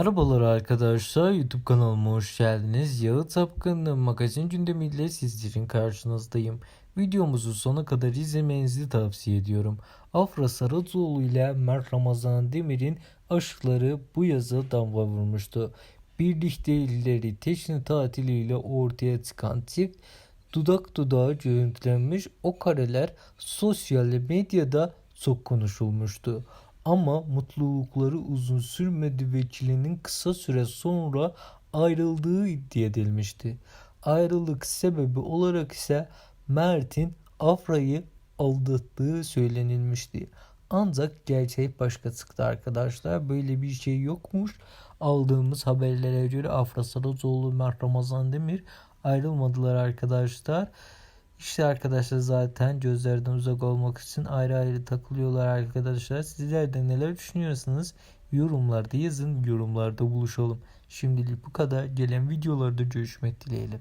Merhabalar arkadaşlar YouTube kanalıma hoş geldiniz. Yağı Tapkın'ın magazin gündemiyle sizlerin karşınızdayım. Videomuzu sona kadar izlemenizi tavsiye ediyorum. Afra Saracoğlu ile Mert Ramazan Demir'in aşkları bu yazı damga vurmuştu. Birlikteyleri teşne tatiliyle ortaya çıkan çift dudak dudağa görüntülenmiş o kareler sosyal medyada çok konuşulmuştu. Ama mutlulukları uzun sürmedi ve ikilinin kısa süre sonra ayrıldığı iddia edilmişti. Ayrılık sebebi olarak ise Mert'in Afra'yı aldattığı söylenilmişti. Ancak gerçek başka çıktı arkadaşlar. Böyle bir şey yokmuş. Aldığımız haberlere göre Afra Saracoğlu, Mert Ramazan Demir ayrılmadılar arkadaşlar. İşte arkadaşlar zaten gözlerden uzak olmak için ayrı ayrı takılıyorlar arkadaşlar. Sizler de neler düşünüyorsunuz? Yorumlarda yazın, yorumlarda buluşalım. Şimdilik bu kadar. Gelen videolarda görüşmek dileğiyle.